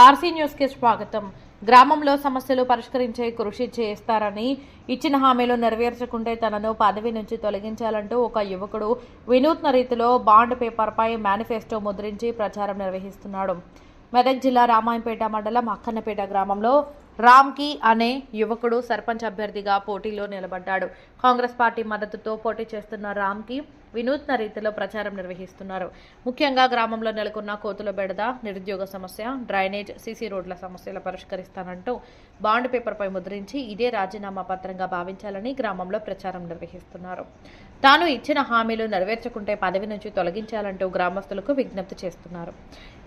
RC న్యూస్కి స్వాగతం. గ్రామంలో సమస్యలు పరిష్కరించే కృషి చేస్తారని ఇచ్చిన హామీలు నెరవేర్చకుంటే తనను పదవి నుంచి తొలగించాలంటూ ఒక యువకుడు వినూత్న రీతిలో బాండ్ పేపర్పై మేనిఫెస్టో ముద్రించి ప్రచారం నిర్వహిస్తున్నాడు. మెదక్ జిల్లా రామాయంపేట మండలం అక్కన్నపేట గ్రామంలో రామ్కి అనే యువకుడు సర్పంచ్ అభ్యర్థిగా పోటీలో నిలబడ్డాడు. కాంగ్రెస్ పార్టీ మద్దతుతో పోటీ చేస్తున్న రామ్కి వినూత్న రీతిలో ప్రచారం నిర్వహిస్తున్నారు. ముఖ్యంగా గ్రామంలో నెలకొన్న కోతుల బెడద నిరుద్యోగ సమస్య డ్రైనేజ్ సీసీ రోడ్ల సమస్యలు పరిష్కరిస్తానంటూ బాండ్ పేపర్పై ముద్రించి ఇదే రాజీనామా పత్రంగా భావించాలని గ్రామంలో ప్రచారం నిర్వహిస్తున్నారు. తాను ఇచ్చిన హామీలు నెరవేర్చకుంటే పదవి నుంచి తొలగించాలంటూ గ్రామస్తులకు విజ్ఞప్తి చేస్తున్నారు.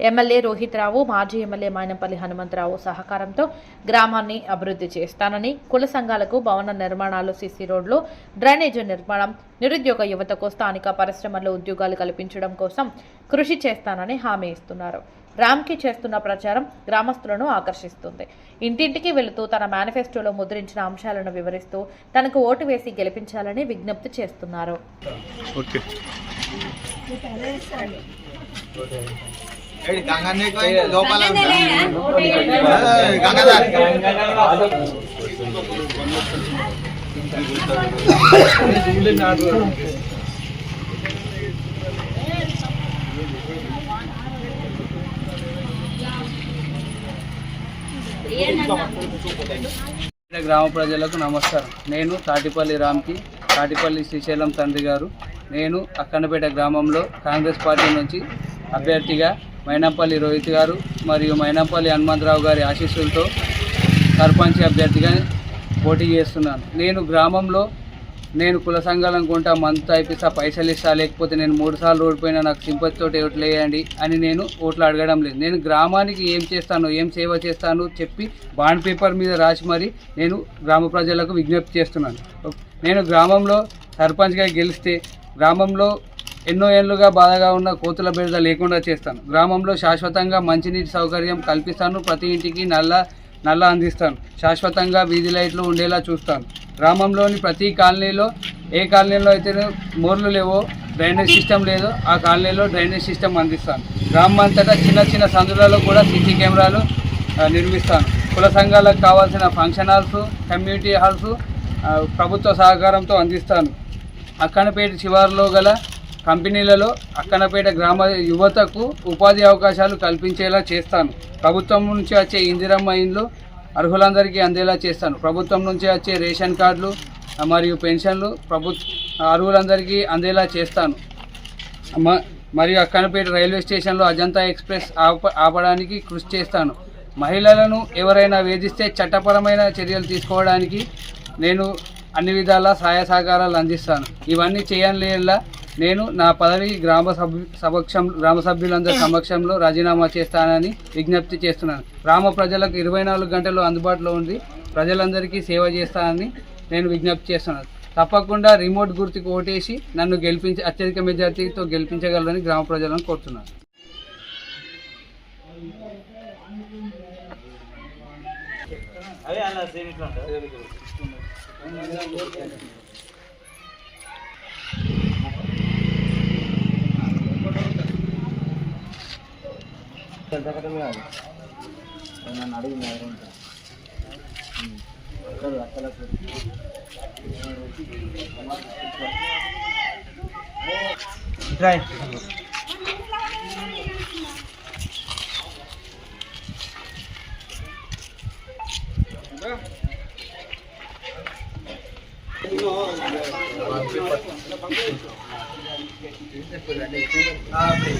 ఎమ్మెల్యే రోహిత్ రావు మాజీ ఎమ్మెల్యే మైనంపల్లి హనుమంతరావు సహకారంతో గ్రామాన్ని అభివృద్ధి చేస్తానని కుల సంఘాలకు భవన నిర్మాణాలు సీసీ రోడ్లు డ్రైనేజీ నిర్మాణం నిరుద్యోగ యువతకు స్థానిక పరిశ్రమల్లో ఉద్యోగాలు కల్పించడం కోసం కృషి చేస్తానని హామీ ఇస్తున్నారు. రామ్కి చేస్తున్న ప్రచారం గ్రామస్తులను ఆకర్షిస్తుంది. ఇంటింటికి వెళుతూ తన మేనిఫెస్టోలో ముద్రించిన అంశాలను వివరిస్తూ తనకు ఓటు వేసి గెలిపించాలని విజ్ఞప్తి చేస్తున్నారు. లోపల గంగాధర్. గ్రామ ప్రజలకు నమస్కారం. నేను తాటిపల్లి రామ్కి తాటిపల్లి శ్రీశైలం తండ్రి గారు. నేను అక్కన్నపేట గ్రామంలో కాంగ్రెస్ పార్టీ నుంచి అభ్యర్థిగా మైనంపల్లి రోహిత్ గారు మరియు మైనంపల్లి హనుమంతరావు గారి ఆశీస్సులతో సర్పంచ్ అభ్యర్థిగా పోటీ చేస్తున్నాను. నేను గ్రామంలో నేను కుల సంఘాలను కొంటా మంత్ అయిపిస్తా పైసలు ఇస్తా లేకపోతే నేను మూడు సార్లు ఓడిపోయినా నాకు సింపతితో ఓట్లు వేయండి అని నేను ఓట్లు అడగడం లేదు. నేను గ్రామానికి ఏం చేస్తాను ఏం సేవ చేస్తాను చెప్పి బాండ్ పేపర్ మీద రాసి మరి నేను గ్రామ ప్రజలకు విజ్ఞప్తి చేస్తున్నాను. నేను గ్రామంలో సర్పంచ్గా గెలిస్తే గ్రామంలో ఎన్నో ఏళ్ళుగా బాధగా ఉన్న కోతుల బెడద లేకుండా చేస్తాను. గ్రామంలో శాశ్వతంగా మంచినీటి సౌకర్యం కల్పిస్తాను. ప్రతి ఇంటికి నల్ల నల్ల అందిస్తాను. శాశ్వతంగా వీధి లైట్లు ఉండేలా చూస్తాను. గ్రామంలోని ప్రతి కాలనీలో ఏ కాలనీలో అయితే మోర్లు లేవో డ్రైనేజ్ సిస్టమ్ లేదో ఆ కాలనీలో డ్రైనేజ్ సిస్టమ్ అందిస్తాను. గ్రామం అంతటా చిన్న చిన్న సందులలో కూడా సీసీ కెమెరాలు నిర్మిస్తాను. కుల సంఘాలకు కావాల్సిన ఫంక్షన్ హాల్స్ కమ్యూనిటీ హాల్స్ ప్రభుత్వ సహకారంతో అందిస్తాను. అక్కనపేట శివారులో గల కంపెనీలలో అక్కనపేట గ్రామ యువతకు ఉపాధి అవకాశాలు కల్పించేలా చేస్తాను. ప్రభుత్వం నుంచి వచ్చే ఇందిరమ్మ ఇండ్లు అర్హులందరికీ అందేలా చేస్తాను. ప్రభుత్వం నుంచి వచ్చే రేషన్ కార్డులు మరియు పెన్షన్లు ప్రభుత్వ అర్హులందరికీ అందేలా చేస్తాను. మరియు అక్కనపేట రైల్వే స్టేషన్లో అజంతా ఎక్స్ప్రెస్ ఆప ఆపడానికి కృషి చేస్తాను. మహిళలను ఎవరైనా వేధిస్తే చట్టపరమైన చర్యలు తీసుకోవడానికి నేను అన్ని విధాలా సహాయ సహకారాలు అందిస్తాను. ఇవన్నీ చేయలేలా నేను నా పదవి గ్రామ సభ సమక్షం గ్రామ సభ్యులందరి సమక్షంలో రాజీనామా చేస్తానని విజ్ఞప్తి చేస్తున్నాను. గ్రామ ప్రజలకు ఇరవై నాలుగు గంటలు అందుబాటులో ఉండి ప్రజలందరికీ సేవ చేస్తానని నేను విజ్ఞప్తి చేస్తున్నాను. తప్పకుండా రిమోట్ గుర్తుకు ఓటేసి నన్ను గెలిపించి అత్యధిక మెజార్టీతో గెలిపించగలరని గ్రామ ప్రజలను కోరుతున్నాను. అదే అలా నన్ను అడిగింది ఎవరంటే అక్కడ అక్కడ Ah, pues,